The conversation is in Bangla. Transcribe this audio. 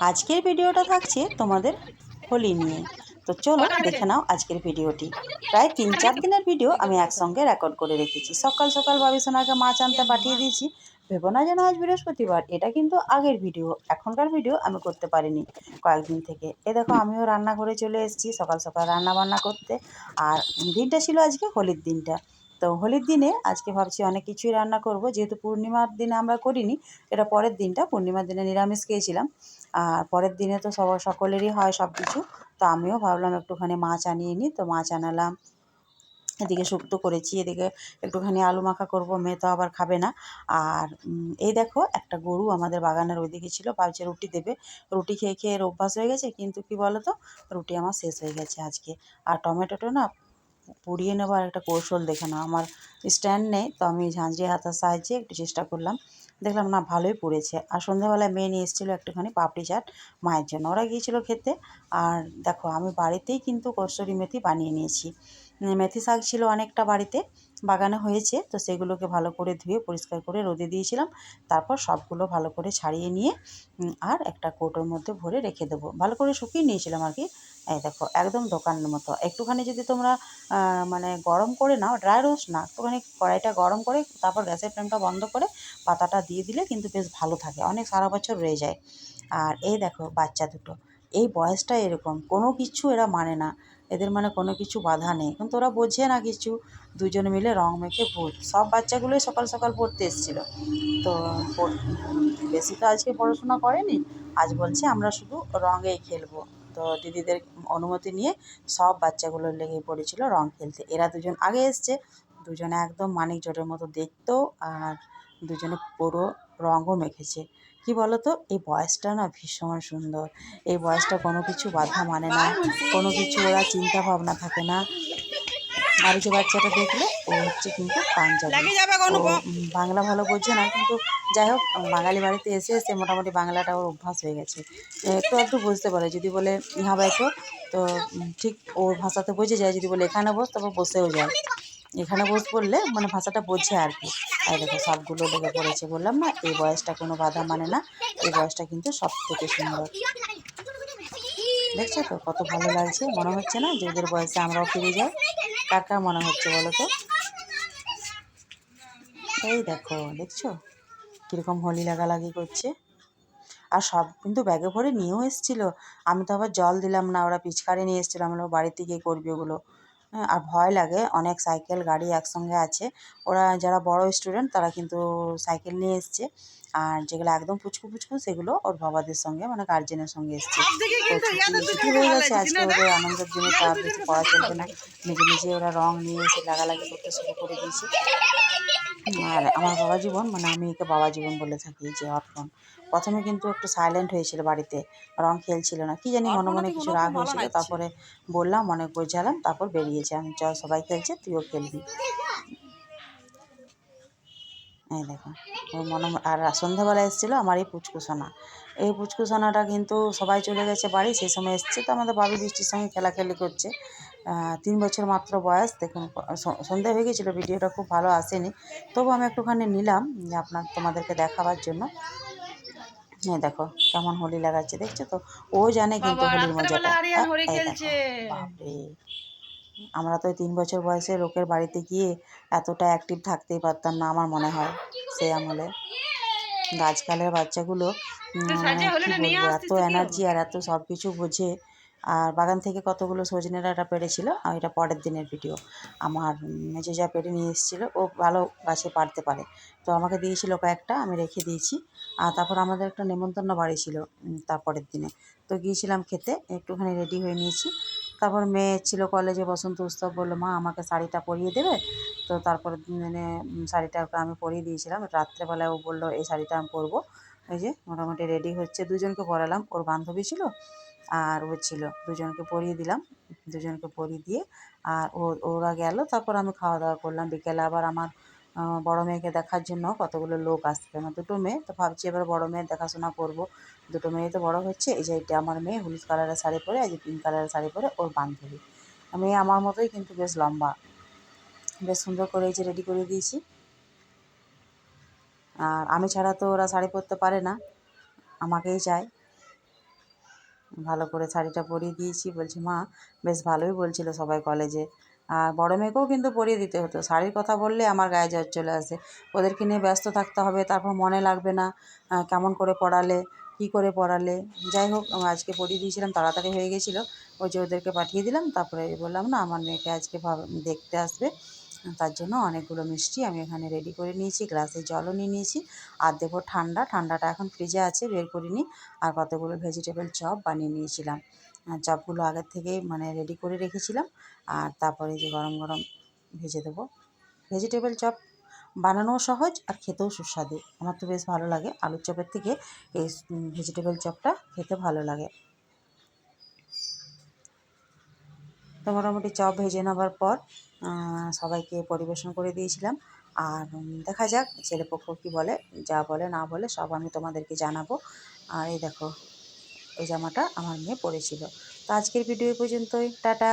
আজকের ভিডিওটা থাকছে তোমাদের হোলি নিয়ে। তো চলো দেখে নাও আজকের ভিডিওটি। প্রায় তিন চার দিনের ভিডিও আমি একসঙ্গে রেকর্ড করে রেখেছি। সকাল সকাল ভাবি সোনাকে মাছ আনতে পাঠিয়ে দিয়েছি। ভেবো না যেন আজ বৃহস্পতিবার। এটা কিন্তু আগের ভিডিও। এখনকার ভিডিও আমি করতে পারিনি কয়েকদিন থেকে। এ দেখো, আমিও রান্না করে চলে এসেছি সকাল সকাল রান্না বান্না করতে। আর দিনটা ছিল আজকে হোলির দিনটা। তো হোলির দিনে আজকে ভাবছি অনেক কিছুই রান্না করব। যেহেতু পূর্ণিমার দিনে আমরা করিনি এটা পরের দিনটা। পূর্ণিমার দিনে নিরামিষ খেয়েছিলাম। আর পরের দিনে তো সব সকলেরই হয় সব কিছু তো আমিও ভাবলাম একটুখানি মাছ আনিয়ে নিই। তো মাছ আনালাম। এদিকে শুক্তো করেছি, এদিকে একটুখানি আলু মাখা করব। মেয়ে তো আবার খাবে না। আর এই দেখো, একটা গরু আমাদের বাগানের ওইদিকে ছিল, ভাবছে রুটি দেবে। রুটি খেয়ে খেয়ে এর অভ্যাস হয়ে গেছে, কিন্তু কি বলো তো রুটি আমার শেষ হয়ে গেছে আজকে। আর টমেটোটা না পুড়িয়ে নেবার একটা কৌশল দেখে নাও। আমার স্ট্যান্ড নেই, তো আমি ঝাঁঝরি হাতার সাহায্যে একটু চেষ্টা করলাম। দেখলাম না, ভালোই পড়েছে। আর সন্ধ্যাবেলায় মেয়ে নিয়ে এসেছিল একটুখানি পাপড়ি চাট মায়ের জন্য। ওরা গিয়েছিল খেতে। আর দেখো, আমি বাড়িতেই কিন্তু কসুরি মেথি বানিয়ে নিয়েছি। মেথি শাক ছিল অনেকটা বাড়িতে, বাগানে হয়েছে, তো সেগুলোকে ভালো করে ধুয়ে পরিষ্কার করে রোদে দিয়েছিলাম। তারপর সবগুলো ভালো করে ছাড়িয়ে নিয়ে আর একটা কৌটোর মধ্যে ভরে রেখে দেবো। ভালো করে শুকিয়ে নিয়েছিলাম আর কি এই দেখো, একদম দোকানের মতো। একটুখানি যদি তোমরা মানে গরম করে নাও ড্রাই রোস্ট না, একটুখানি কড়াইটা গরম করে, তারপর গ্যাসের ফ্লেমটা বন্ধ করে পাতাটা দিয়ে দিলে কিন্তু বেশ ভালো থাকে, অনেক সারা বছর রয়ে যায়। আর এই দেখো, বাচ্চা দুটো, এই বয়সটা এরকম, কোনো কিছু এরা মানে না, এদের মানে কোনো কিছু বাধা নেই। কিন্তু ওরা বোঝে না কিছু, দুজনে মিলে রং মেখে ভূত সব বাচ্চাগুলোই সকাল সকাল পড়তে এসেছিল। তো বেশি তো আজকে পড়াশোনা করেনি, আজ বলছে আমরা শুধু রঙেই খেলব। তো দিদিদের অনুমতি নিয়ে সব বাচ্চাগুলো লেগে পড়েছিল রং খেলতে। এরা দুজন আগে এসছে, দুজনে একদম মানিক জোটের মতো দেখতো আর দুজনে পুরো রঙও মেখেছে। কি বলতো? এই বয়সটা না ভীষণ সুন্দর। এই বয়সটা কোনো কিছু বাধা মানে না, কোনো কিছু ওরা চিন্তা ভাবনা থাকে না। যে বাচ্চাটা দেখলে ও হচ্ছে কিন্তু পাঞ্জাবি। বাংলা ভালো বোঝে না কিন্তু যাই হোক বাঙালি বাড়িতে এসে এসে মোটামুটি বাংলাটা ওর অভ্যাস হয়ে গেছে। একটু একটু বুঝতে পারে যদি বলে ইহা বাইতো তো ঠিক ওর ভাষাতে বোঝে যায় যদি বলে এখানে বস তারপর বসেও যায়। এখানে বস বললে মানে ভাষাটা বোঝে আর কি। আর দেখো সবগুলো লেগে পড়েছে বললাম না এই বয়সটা কোনো বাধা মানে না এই বয়সটা কিন্তু সব থেকে সুন্দর। দেখছ তো কত ভালো লাগছে মনে হচ্ছে না যে ওদের বয়সে আমরাও ফিরে যাই? কার মনে হচ্ছে বলো তো? এই দেখো দেখছ? কীরকম হোলি লাগালাগি করছে। আর সব কিন্তু ব্যাগে ভরে নিয়েও এসেছিল। আমি তো আবার জল দিলাম না ওরা পিচকারি নিয়ে এসেছিল। আমরা বাড়িতে গিয়ে করবি ওগুলো? হ্যাঁ, আর ভয় লাগে অনেক সাইকেল গাড়ি একসঙ্গে আছে। ওরা যারা বড় স্টুডেন্ট তারা কিন্তু সাইকেল নিয়ে এসছে। আর যেগুলো একদম পুচকু পুচকু সেগুলো ওর বাবাদের সঙ্গে মানে গার্জেনের সঙ্গে এসছে। ছুটি হয়ে গেছে আজকে ওদের আনন্দের দিনে তো আর বেশি পড়া চলবে না। নিজে নিজে ওরা রং নিয়ে এসে লাগালাগি করতে শুরু করে দিয়েছে। আর আমার বাবা জীবন মানে আমি একে বাবা জীবন বলে থাকি যে অর্পণ। প্রথমে কিন্তু একটু সাইলেন্ট হয়েছিল বাড়িতে রং খেলছিল না। কি জানি মনে মনে কিছু রাগ হয়েছিল তারপরে বললাম অনেক বোঝালাম তারপর বেরিয়েছে। আমি চল সবাই খেলছে তুইও খেলবি। এই দেখো ওর মনে আর সন্ধ্যাবেলা এসেছিল আমার এই পুচকুসোনা এই পুচকুসোনাটা কিন্তু সবাই চলে গেছে বাড়ি সেই সময় এসছে তো আমাদের বাবি বৃষ্টির সঙ্গে খেলাখেলি করছে। তিন বছর মাত্র বয়স দেখুন স- সন্ধে হয়ে গেছিল ভিডিওটা খুব ভালো আসেনি। তবু আমি একটুখানি নিলাম যে আপনার তোমাদেরকে দেখাবার জন্য। হ্যাঁ দেখো কেমন হোলি লাগাচ্ছে দেখছ তো? ও জানে কিন্তু হোলির মজাটা। বাপরে। আমরা তো তিন বছর বয়সে লোকের বাড়িতে গিয়ে এতটা অ্যাক্টিভ থাকতেই পারতাম না আমার মনে হয় সেই আমলে। আজকালের বাচ্চাগুলো মানে এত এনার্জি আর এত সব কিছু বোঝে। আর বাগান থেকে কতগুলো সজনে ডাঁটা পেড়েছিল? আর এটা পরের দিনের ভিডিও আমার মেজে যা পেড়ে নিয়ে এসেছিল ও ভালো গাছে পারতে পারে। তো আমাকে দিয়েছিল কয়েকটা আমি রেখে দিয়েছি। আর তারপর আমাদের একটা নেমন্তন্ন বাড়ি ছিল তারপরের দিনে। তো গিয়েছিলাম খেতে একটুখানি রেডি হয়ে নিয়েছি। তারপর মেয়ে ছিল কলেজে বসন্ত উৎসব বলল মা আমাকে শাড়িটা পরিয়ে দেবে? তো তারপর উম, শাড়িটা ওকে আমি পরিয়ে দিয়েছিলাম। রাত্রেবেলায় ও বলল এই শাড়িটা আমি পরবো। ওই যে মোটামুটি রেডি হচ্ছে। দুজনকে পরালাম। ওর বান্ধবী ছিল আর ও ছিল। দুজনকে পরিয়ে দিলাম। দুজনকে পরিয়ে দিয়ে আর ও ওরা গেল। তারপর আমি খাওয়া দাওয়া করলাম। বিকেলে আবার আমার বড় মেয়েকে দেখার জন্য কতগুলো লোক আসবে আমার দুটো মেয়ে, তো ভাবছি এবার বড় মেয়ের দেখাশোনা করব। দুটো মেয়ে তো বড় হচ্ছে, এই যে এটা আমার মেয়ে, হলুদ কালারের শাড়ি পরে, এই যে পিঙ্ক কালারের শাড়ি পরে ওর বান্ধবী। মেয়ে আমার মতোই কিন্তু বেশ লম্বা। বেশ সুন্দর করে এই যে রেডি করে দিয়েছি। আর আমি ছাড়া তো ওরা শাড়ি পরতে পারে না, আমাকেই চায় ভালো করে শাড়িটা পরিয়ে দিয়েছি, বলছি, মা, বেশ ভালোই বলছিল সবাই কলেজে আর বড় মেয়েকেও কিন্তু পরিয়ে দিতে হতো। শাড়ির কথা বললে আমার গায়ে জ্বর চলে আসে। ওদেরকে নিয়ে ব্যস্ত থাকতে হবে, তারপর মনে লাগবে না কেমন করে পড়ালে, কী করে পড়ালে। যাই হোক আজকে পরিয়ে দিয়েছিলাম, তাড়াতাড়ি হয়ে গেছিল। ওই যে ওদেরকে পাঠিয়ে দিলাম, তারপরে বললাম, না, আমার মেয়েকে আজকে দেখতে আসবে। তার জন্য অনেকগুলো মিষ্টি আমি এখানে রেডি করে নিয়েছি, গ্লাসে জলও নিয়ে নিয়েছি। আর দেবো ঠান্ডা, ঠান্ডাটা এখন ফ্রিজে আছে, বের করিনি। আর কতগুলো ভেজিটেবল চপ বানিয়ে নিয়েছিলাম। চপগুলো আগের থেকেই মানে রেডি করে রেখেছিলাম। আর তারপরে যে গরম গরম ভেজে দেবো। ভেজিটেবল চপ বানানোও সহজ আর খেতেও সুস্বাদু। আমার তো বেশ ভালো লাগে। আলুর চপের থেকে এই ভেজিটেবল চপটা খেতে ভালো লাগে। তো মোটামুটি চপ ভেজে নেওয়ার পর সবাইকে পরিবেশন করে দিয়েছিলাম। আর দেখা যাক ছেলেপক্ষ কী বলে, যা বলে না বলে সব আমি তোমাদেরকে জানাব। আর এই দেখো, এই জামাটা আমার মেয়ে পরেছিল। তো আজকের ভিডিও পর্যন্তই। টাটা!